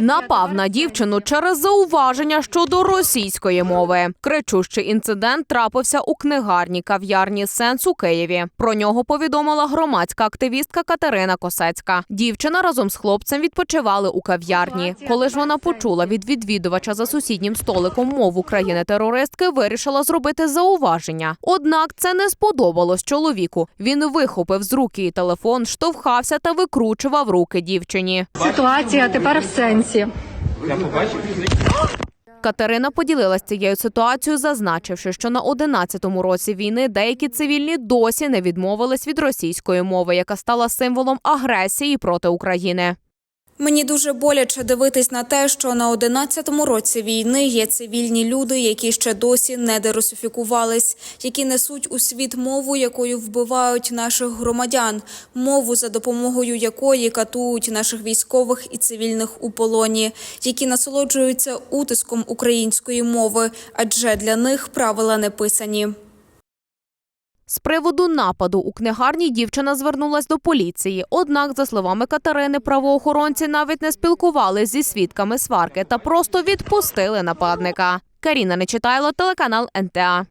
напав на дівчину через зауваження щодо російської мови. Кричущий інцидент трапився у книгарні кав'ярні Сенс у Києві. Про нього повідомила громадська активістка Катерина Косецька. Дівчина разом з хлопцем відпочивали у кав'ярні. Коли ж вона почула від відвідувача за сусіднім столиком мову країни-терористки, вирішила зробити зауваження. Однак це не сподобалось чоловіку. Він вихопив з рук її телефон, штовхався та викручував руки дівчині. Ситуація тепер в сенсі. Катерина поділилась цією ситуацією, зазначивши, що на 11-му році війни деякі цивільні досі не відмовились від російської мови, яка стала символом агресії проти України. Мені дуже боляче дивитись на те, що на 11-му році війни є цивільні люди, які ще досі не дерусифікувались, які несуть у світ мову, якою вбивають наших громадян, мову, за допомогою якої катують наших військових і цивільних у полоні, які насолоджуються утиском української мови, адже для них правила не писані. З приводу нападу у книгарні дівчина звернулась до поліції. Однак, за словами Катерини, правоохоронці навіть не спілкувалися зі свідками сварки та просто відпустили нападника. Каріна Нечитайло, телеканал НТА.